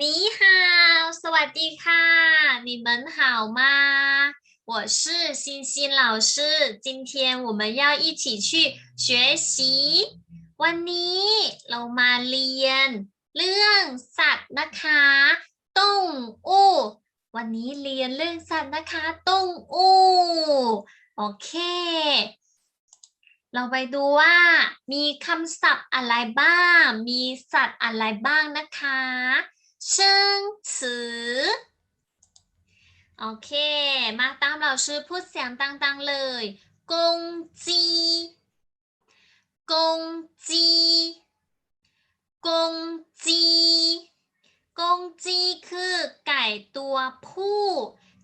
你好，สวัสดีค่ะ你们好吗我是欣欣老师今天我们要一起去学习วันนี้เรามาเรียน เรื่องสัตว์นะคะต้งอู้ วันนี้เรียนเรื่องสัตว์นะคะต้งอู้โอเค เราไปดูว่า มีคำศัพท์อะไรบ้าง มีสัตว์อะไรบ้างนะคะ 生词โอเค มาตามเราชื่อพูดเสียงดังๆเลย公鸡公鸡公鸡กงจีคือไก่ตัวผู้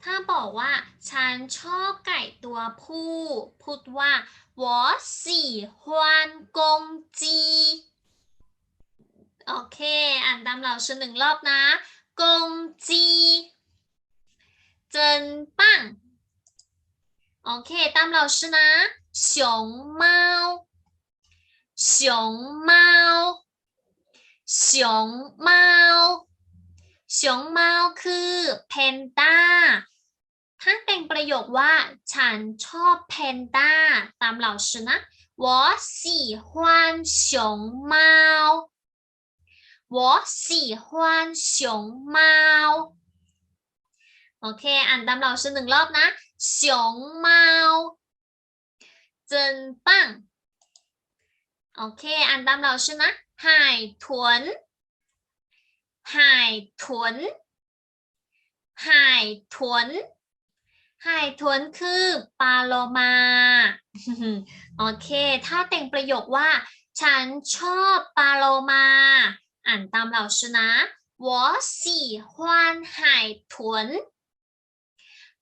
ถ้าบอกว่า ฉันชอบไก่ตัวผู้ พูดว่า我喜欢公 านตามเราชื่อหนึ่งรอบนะกงจีเจินปังโอเค ตามเราชื่อนะ熊猫熊猫熊猫熊猫คือแพนด้า ถ้าแต่งประโยคว่า ฉันชอบแพนด้า ตามเราชื่อนะ我喜欢熊猫 我喜欢熊猫โอเค อ่านตามเราชื่อหนึ่งรอบนะ熊猫真棒โอเค อ่านตามเราชื่อนะ海豚海豚海豚海豚คือปลาโลมา โอเค ถ้าแต่งประโยคว่า ฉันชอบปลาโลมา อ่านตามเราชื่อนะ我喜欢海豚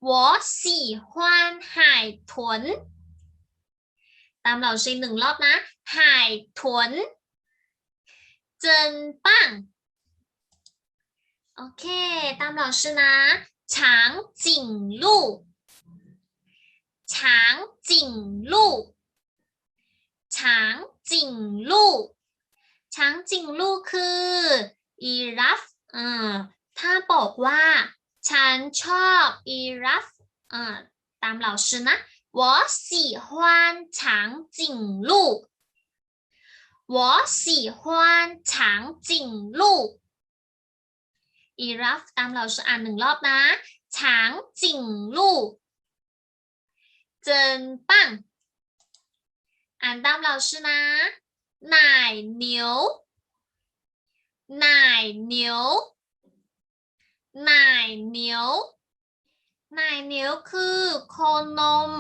我喜欢海豚ตามเราชื่อหนึ่งรอบนะ海豚真棒โอเค ตามเราชื่อนะ长颈鹿长颈鹿长颈鹿 ช้างจิงลูกคืออีรัฟอ่าถ้าบอกว่า ฉันชอบอีรัฟอ่าตามเราชื่อนะ我喜欢长颈鹿我喜欢长颈鹿อีรัฟตามเราชื่ออ่านหนึ่งรอบนะช้างจิงลูกเจินปังอ่านตามเราชื่อนะ 奶牛奶牛奶牛奶牛คือโคนม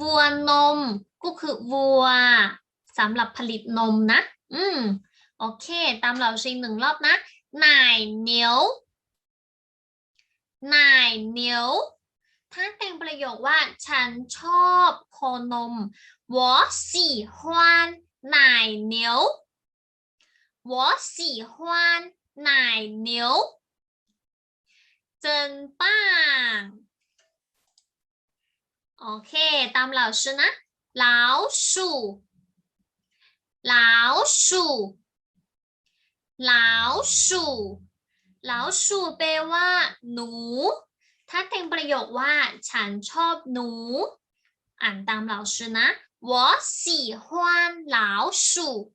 วัวนม ก็คือวัวสำหรับผลิตนมนะ อืม โอเค ตามเราชิงหนึ่งรอบนะ奶牛奶牛ถ้าแต่งประโยคว่า ฉันชอบโคนม我喜欢 奶牛我喜欢奶牛真棒โอเค ตามเราชื่อนะ老鼠老鼠老鼠老鼠แปลว่า หนู ถ้าแต่งประโยคว่า ฉันชอบหนู อ่านตามเราชื่อนะ 我喜欢老鼠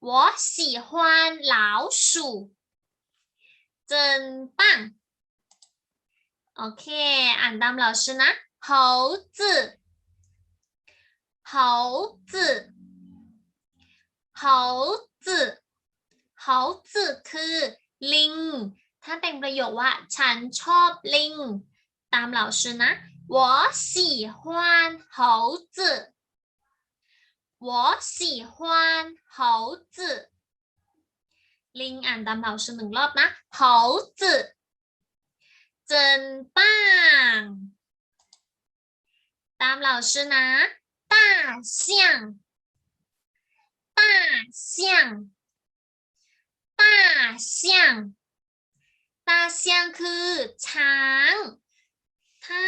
我喜欢老鼠真棒โอเค อ่านตามเราชื่อนะ猴子猴子猴子猴子คือ ลิง ถ้าแต่งประโยคว่า ฉันชอบลิง ตามเราชื่อนะ 我喜欢猴子我喜欢猴子ลิงอ่านตามเราชื่อหนึ่งรอบนะ猴子真棒ตามเราชื่อนะ大象大象大象大象คือช้าง ถ้า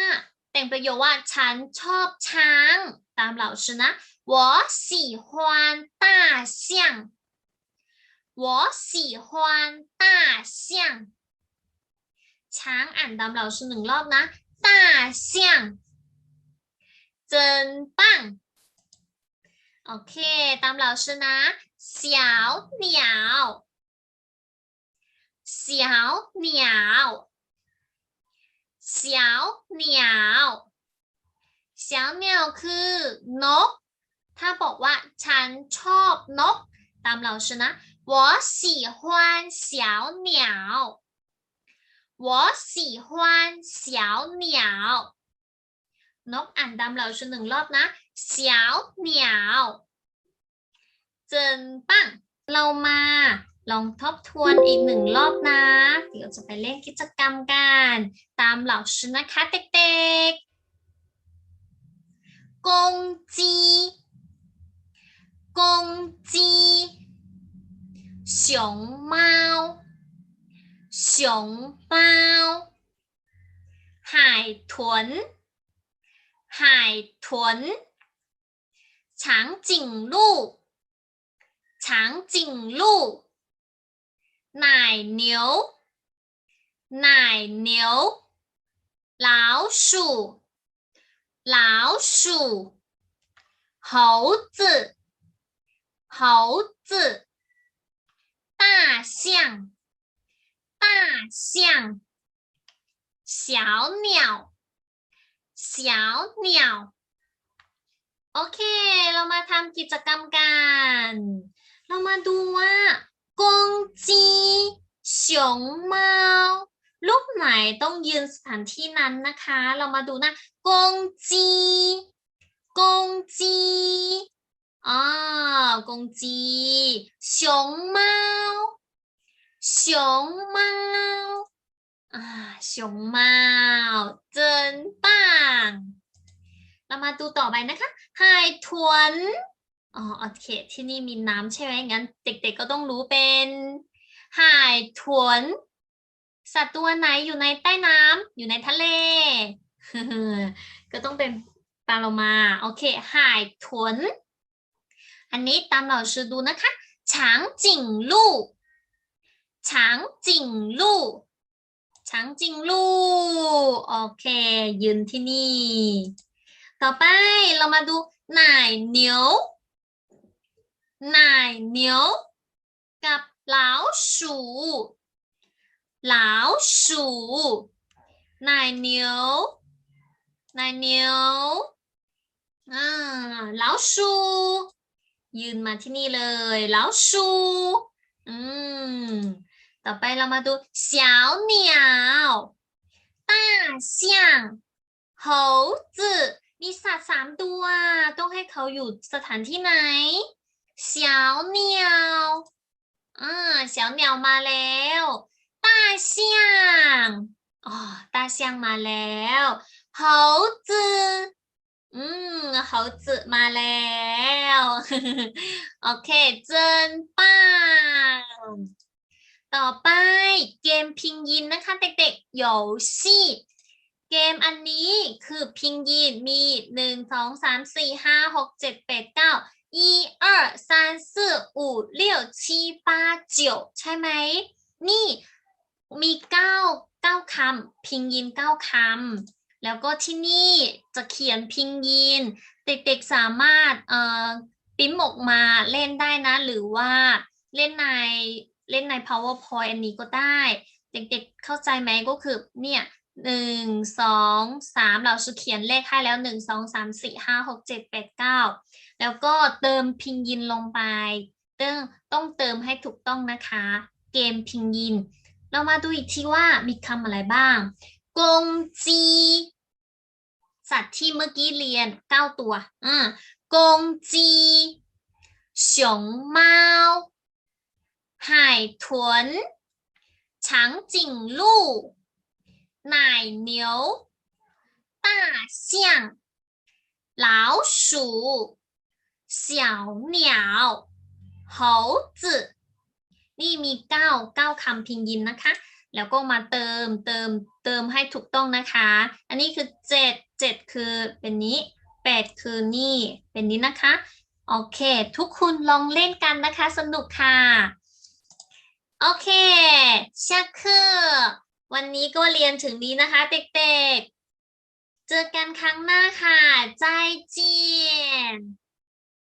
แต่งประโยคว่า ฉันชอบช้าง ตามเราชื่อนะ我喜欢大象我 我喜欢大象ช้างอ่านตามเราชื่อหนึ่งรอบนะ大象真棒โอเค ตามเราชื่อนะ小鸟小鸟 小鸟小鸟คือนก ถ้าบอกว่าฉันชอบนก ตามเราชื่อนะ我喜欢小鸟我喜欢小鸟นกอ่านตามเราชื่อหนึ่งรอบนะ小鸟เจินปังเรามา ลองทบทวนอีกหนึ่งรอบนะ เดี๋ยวจะไปเล่นกิจกรรมกัน ตามเหล่าชื่อนะคะเด็กๆ公鸡公鸡熊猫熊猫海豚海豚长颈鹿长颈鹿 奶牛奶牛老鼠老鼠猴子猴子大象大象小鸟小鸟โอเค เรามาทำกิจกรรมกัน เรามาดูว่า กงจีเฉียงเมารูปไหนต้องยืนสถานที่นั้นนะคะ เรามาดูนะกงจีกงจีอ่ากงจี熊猫熊猫อ่า熊猫真棒เรามาดูต่อไปนะคะไฮทวน อ๋อโอเค ที่นี่มีน้ำใช่ไหมงั้น เด็กๆก็ต้องรู้เป็นหายถวนสัตว์ตัวไหนอยู่ในใต้น้ำอยู่ในทะเล ก็ต้องเป็นปลาโลมา โอเคหายถวนอันนี้ตามเราชื่ดูนะคะฉางจิ่งลู่ฉางจิงลู่ฉางจิงลู่โอเค ยืนที่นี่ ต่อไปเรามาดูหน่ายเหนียว หน่ายเหนียวกับ老鼠老鼠หน่ายเหนียวหน่ายเหนียวอ่า老鼠ยืนมาที่นี่เลย老鼠อืม ต่อไปเรามาดู小鸟大象猴子มีสัตว์สามตัว ต้องให้เขาอยู่สถานที่ไหน 小鸟อ่า小鸟มาแล้ว大象อ๋อ大象มาแล้ว猴子อืม猴子มาแล้ว โอเค真棒ต่อไปเกมพิงยินนะคะเด็กๆโยชิเกมอันนี้คือพิงยินมีหนึ่งสองสามสี่ห้าหกเจ็ดแปดเก้า 一二三四五六七八九ใช่ไหม นี่มีเก้าเก้าคำพิงยินเก้าคำแล้วก็ที่นี่จะเขียนพิงยิน เด็กๆสามารถเอ่อปิ้มออกมาเล่นได้นะ หรือว่าเล่นในเล่นใน powerpoint อันนี้ก็ได้ เด็กๆเข้าใจไหมก็คือเนี่ย หนึ่งสองสามเราจะเขียนเลขให้แล้วหนึ่งสองสามสี่ห้าหกเจ็ดแปดเก้าแล้วก็เติมพิงยินลงไปต้องต้องเติมให้ถูกต้องนะคะ เกมพิงยิน เรามาดูอีกทีว่ามีคำอะไรบ้าง กงจีสัตว์ที่เมื่อกี้เรียนเก้าตัวอืากงจีสงเมาไห่ถวนช้า 奶牛大象老鼠小鸟猴子นี่มีเก้าเก้าคำพิงยินนะคะ แล้วก็มาเติมเติมเติมให้ถูกต้องนะคะ อันนี้คือเจ็ดเจ็ดคือเป็นนี้แปดคือนี่เป็นนี้นะคะ โอเค ทุกคนลองเล่นกันนะคะ สนุกค่ะ เค下课 วันนี้ก็เรียนถึงนี้นะคะ เด็กๆ เจอกันครั้งหน้าค่ะ ใจเจียน